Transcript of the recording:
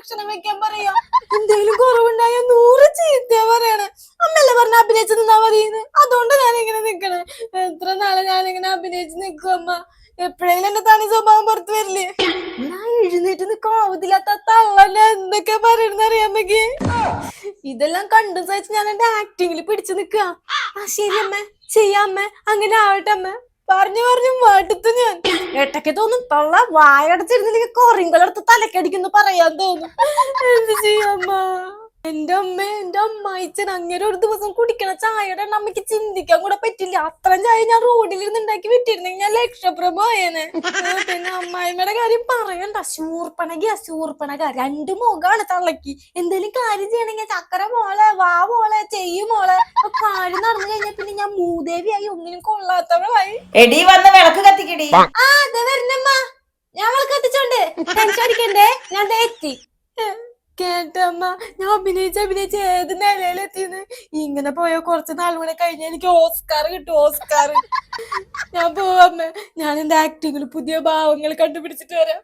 ഭക്ഷണം വെക്കാൻ പറയാ? എന്തെങ്കിലും കുറവുണ്ടായ നൂറ് ചീത്ത പറയണ. അമ്മല്ലേ പറഞ്ഞ അഭിനയിച്ച് നിന്നാ പറയുന്നത് അതുകൊണ്ട് ഞാൻ ഇങ്ങനെ നിക്കണേ. എത്ര നാളെ ഇങ്ങനെ അഭിനയിച്ച് നിക്കും അമ്മ. എപ്പോഴെങ്കിലും എന്റെ തനി സ്വഭാവം പുറത്തു വരില്ലേ? ഞാൻ എഴുന്നേറ്റ് നിക്കാൻ ആവതില്ലാത്ത എന്തൊക്കെ പറയണെന്ന് അറിയാമെങ്കിൽ ഇതെല്ലാം കണ്ടു സഹിച്ച് ഞാൻ എന്റെ ആക്ടിങ്ങിൽ പിടിച്ചു നിക്കുക ആ ശരി അമ്മ. ചെയ്യാമ്മ അങ്ങനെ ആവട്ടെ അമ്മ. പറഞ്ഞു പറഞ്ഞു വാട്ടത്തു ഞാൻ. ഏട്ടയ്ക്ക് തോന്നും തള്ള വായടച്ചിരുന്നില്ലെങ്കിൽ കൊറിങ്കളെടുത്ത് തലക്കടിക്കുന്നു പറയാൻ തോന്നും. എന്ത് ചെയ്യാമ്മ എന്റെ അമ്മ എന്റെ അമ്മായിച്ചൻ അങ്ങനെ ഒരു ദിവസം കുടിക്കണ ചായയുടെ എണ്ണം അമ്മയ്ക്ക് ചിന്തിക്കാൻ കൂടെ പറ്റില്ല. അത്രയും ചായ ഞാൻ റോഡിൽ ഇരുന്ന് ഉണ്ടാക്കി വിട്ടിരുന്നെങ്കിൽ ഞാൻ ലക്ഷപ്രഭ ആയേനെ. പിന്നെ അമ്മായിമ്മയുടെ കാര്യം പറയണ്ട. ശൂർപ്പണക ശൂർപ്പണക രണ്ട് മുഖാണ് തള്ളക്ക് എന്തേലും കാര്യം ചെയ്യണമെങ്കിൽ ചക്കര മോളെ വാ മോളെ ചെയ്യും മോളെ. കാര്യം നടന്നു കഴിഞ്ഞാൽ പിന്നെ ഞാൻ മൂദേവിയായി. ഒന്നിനും കൊള്ളാത്തവളായി. എടി വന്ന് വിളക്ക് കത്തിക്കടി. ആ അതെ വരണമ്മ. ഞാൻ വിളക്ക് കത്തിച്ചോണ്ട് ടെൻഷൻ അടിക്കണ്ടേ? ഞാൻ ദേ എത്തി. കേട്ടമ്മ ഞാൻ അഭിനയിച്ച അഭിനയിച്ച് ഏത് നിലയിലെത്തിന്ന്? ഇങ്ങനെ പോയ? കുറച്ച് നാൾ കൂടെ കഴിഞ്ഞ എനിക്ക് ഓസ്കാർ കിട്ടും ഓസ്കാർ. ഞാൻ പോവാമ്മ. ഞാൻ എന്റെ ആക്ടിങ്ങിൽ പുതിയ ഭാവങ്ങൾ കണ്ടുപിടിച്ചിട്ട് വരാം.